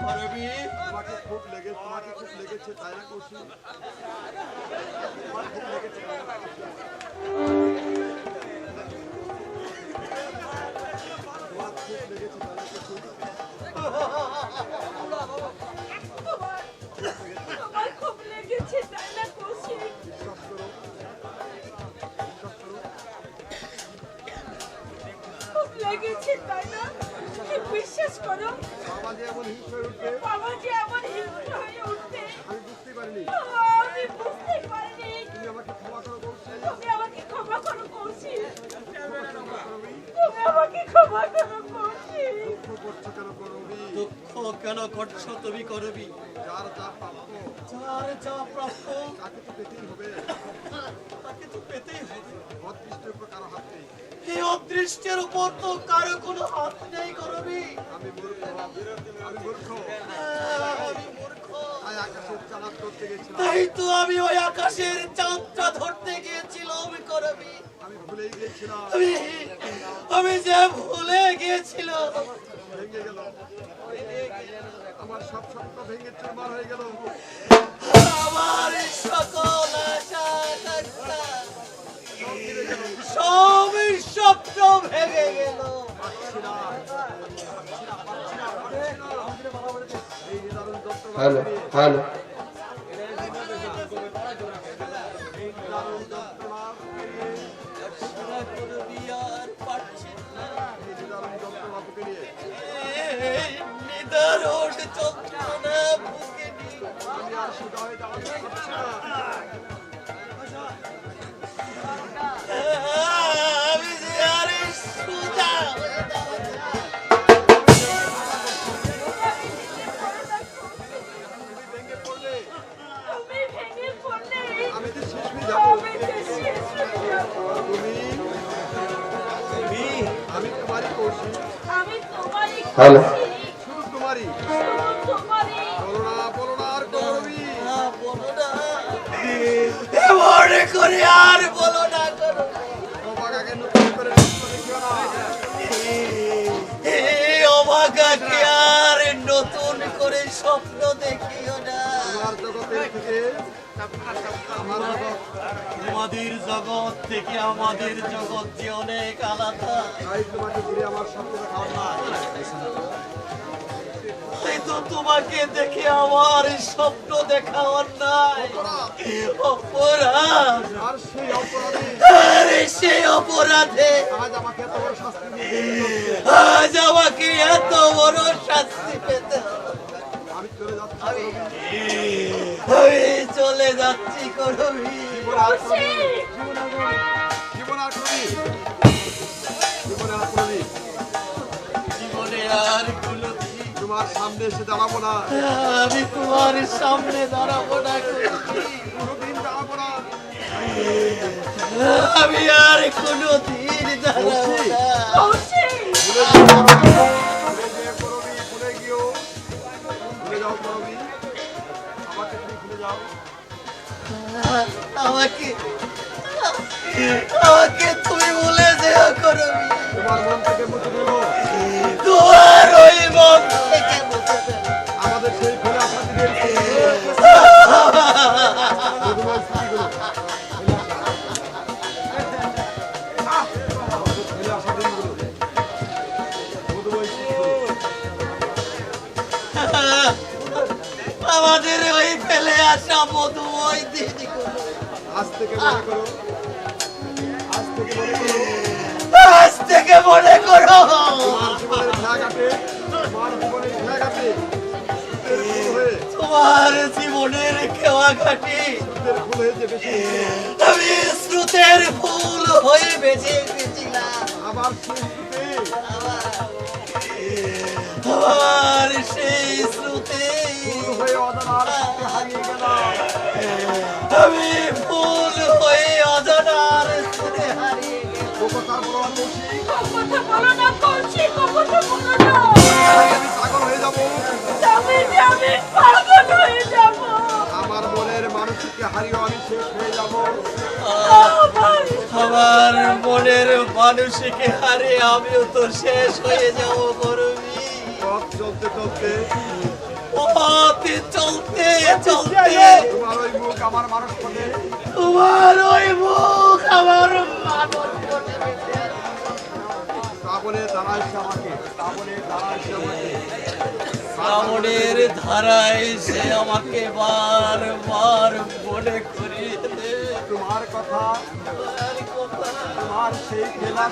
লেগেছে কৌশি তোমার খুব লেগেছে। তাই না কৌশি আমার খুব লেগেছে তাই না কৌশিক? বিশ্বাস করো। বিশ্বাস করো। খুব লেগেছে তাই না? বিশ্বাস করো? বাবা যে এমন হিংস হয়ে উঠবে। বাবা যে এমন হিংস্র হয়ে উঠবে। আমি বুঝতেই পারিনি। আমি বুঝতে পারিনি। তুমি আমাকে ক্ষমা করো কৌশি তুমি আমাকে ক্ষমা করো কৌশিক ক্ষমা করো রবি। তুমি আমাকে ক্ষমা করো কৌশিক দুঃখ করছ কেন করবি? দুঃখ কেন করছ তুমি করবি? যার যা প্রাপ্য। যার যা প্রাপ্য। তাকে তো পেতেই হবে। এই অদৃষ্টের উপর তো কারও কোনো হাত নেই করবি। তাই তো আমি ওই আকাশের চাঁদটা ধরতে গিয়েছিলাম করবি। আমি যে ভুলে গিয়েছিল আমার সব স্বপ্ন ভেঙে চুরমার হয়ে গেল আমার সকল আশা সব স্বপ্ন ভেঙে গেল। হ্যালো না হ্যালো। আর বলো না অবাকাকে আর নতুন করে স্বপ্ন দেখিও জগতের থেকে আমার জগৎ থেকে আমাদের জগৎ যে অনেক আলাদা। তোমাকে ঘুরে আমার স্বপ্ন তাই তো তোমাকে দেখে আমার স্বপ্ন দেখা অন্যায় অপরাধ। আর সেই অপরাধী আরে সেই অপরাধে আজ আমাকে এত বড় শাস্তি আজ আমাকে এত বড় যাচ্ছি করবি জীবন আর তোমার সামনে এসে দাঁড়াবো না। আমি তোমার সামনে দাঁড়াবো না কোনোদিন দাঁড়াবো না। আমি আর কোনোদিন দাঁড়াবো না। আমাকে আমাকে তুমি বলে যেও করবি তোমার মন থেকে মুছে দেবো তোমার ওই মন থেকে মুছে ফেলো। আমাদের সেই ফেলে আমাদের ওই ফেলে আসা দিনগুলো আজ থেকে মনে করো। আজ থেকে মনে করো। আজ থেকে মনে করো। তোমার জীবনের খেয়াঘাটে তোমার জীবনের খেয়াঘাটে সুখের তোমার জীবনের খেওয়া ঘাটি। আমি স্রোতের ফুল হয়ে বেঁচে গেছিলাম। সুখে আমার সেই স্রোতে মানুষকে হারে আমিও তো শেষ হয়ে যাব করবি পথ চলতে চলতে। পথে চলতে চলতে। আমার মানুষ পথে তোমার ওই মুখ আমার মানুষ বলে বেঁচে শ্রাবণে দাঁড়াইছে আমাকে। শ্রাবণে দাঁড়াইছে আমাকে। শ্রাবণের ধারায় সে আমাকে বারবার মনে দে তোমার কথা তোমার সেই খেলা।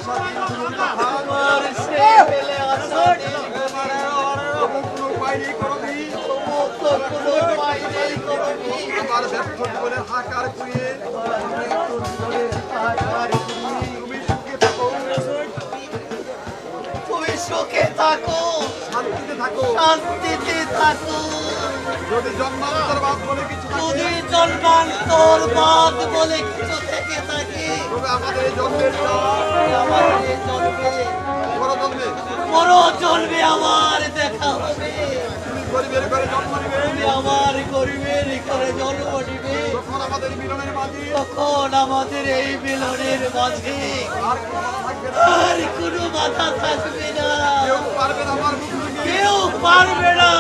আমার ব্যর্থ জীবনের হাকার কুড়িয়ে তুমি সুখে থাকো। তুমি সুখে থাকো। শান্তিতে থাকো। শান্তিতে থাকো। যদি জন্মান্তর বাদ বলে কিছু যদি জন্মান্তর বাদ বলে কিছু থেকে থাকে তবে আমাদের এই জন্মের এই জন্মে বড় জন্মে বড় জন্মে আমার দেখা হবে। গরিবের ঘরে জন্ম নিবে। আমার গরিবের করে জন্ম নিবে। তখন আমাদের মিলনের মাঝে তখন আমাদের এই মিলনের মাঝে আর কোনো বাধা থাকবে না। আর কোনো বাধা থাকবে না। কেউ পারবে না আমার মুখ কেউ পারবে না।